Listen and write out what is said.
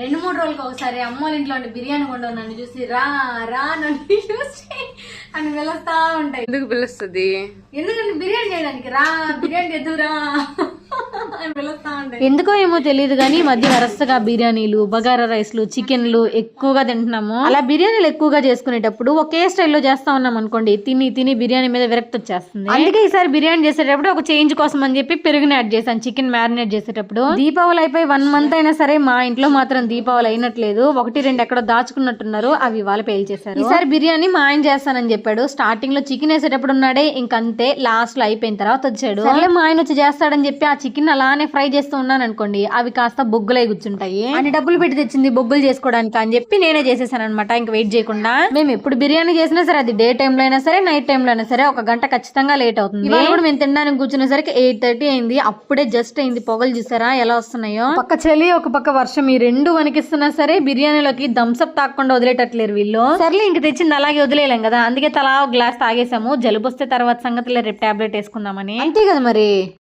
రెండు మూడు రోజులకి ఒకసారి అమ్మోళ్ళ ఇంట్లో ఉండే బిర్యానీ కొండ నన్ను చూసి రా రా నన్ను చూసి అని పిలుస్తా ఉంటాయి. ఎందుకు పిలుస్తుంది? ఎందుకంటే బిర్యానీ చేయడానికి రా బిర్యానీ ఎదురా ఎందుకో ఏమో తెలియదు కానీ మధ్య వరుసగా బిర్యానీలు బగారా రైస్లు చికెన్లు ఎక్కువగా తింటున్నాము. అలా బిర్యానీలు ఎక్కువగా చేసుకునేటప్పుడు ఒకే స్టైల్లో చేస్తా ఉన్నాం అనుకోండి తిని తిని బిర్యానీ మీద విరక్తి వచ్చేస్తుంది. అందుకే ఈసారి బిర్యానీ చేసేటప్పుడు ఒక చేంజ్ కోసం అని చెప్పి పెరుగుని యాడ్ చేశాను చికెన్ మ్యారినేట్ చేసేటప్పుడు. దీపావళి అయిపోయి వన్ మంత్ అయినా సరే మా ఇంట్లో మాత్రం దీపావళి అయినట్లేదు. ఒకటి రెండు ఎక్కడో దాచుకున్నట్టున్నారు అవి ఇవాళ పేల్చేశారు ఈసారి బిర్యానీ మా ఆయన చేస్తానని చెప్పాడు. స్టార్టింగ్లో చికెన్ వేసేటప్పుడు ఉన్నాడే ఇంకంతే లాస్ట్లో అయిపోయిన తర్వాత వచ్చాడు. మా ఆయన వచ్చి చేస్తాడని చెప్పి ఆ చికెన్ అలానే ఫ్రై చేస్తూ ఉన్నాను అనుకోండి అవి కాస్త బొగ్గులై కూర్చుంటాయి. అని డబ్బులు పెట్టి తెచ్చింది బొగ్గులు చేసుకోవడానికి అని చెప్పి నేనే చేసేసాను అనమాట ఇంకా వెయిట్ చేయకుండా. మేము ఎప్పుడు బిర్యానీ చేసినా సరే అది డే టైం లో అయినా సరే నైట్ టైం లో అయినా సరే ఒక గంట ఖచ్చితంగా లేట్ అవుతుంది. ఇవాళ కూడా మేము తినడానికి కూర్చునేసరికి ఎయిట్ థర్టీ అయింది. అప్పుడే జస్ట్ అయింది. పొగలు చూసారా ఎలా వస్తున్నాయో? పక్క చలి ఒక పక్క వర్షం. ఈ రెండు వణికిస్తున్నా సరే బిర్యానీలోకి థమ్స్అప్ తాకుండా వదిలేటట్లేరు వీళ్ళు. సర్లే ఇంక తెచ్చింది అలాగే వదిలేయలేం కదా. అందుకే తలా ఒక గ్లాస్ తాగేసాము జలుబు వస్తే తర్వాత సంగతిలో రేపు టాబ్లెట్ వేసుకుందామని. అంతే కదా మరి.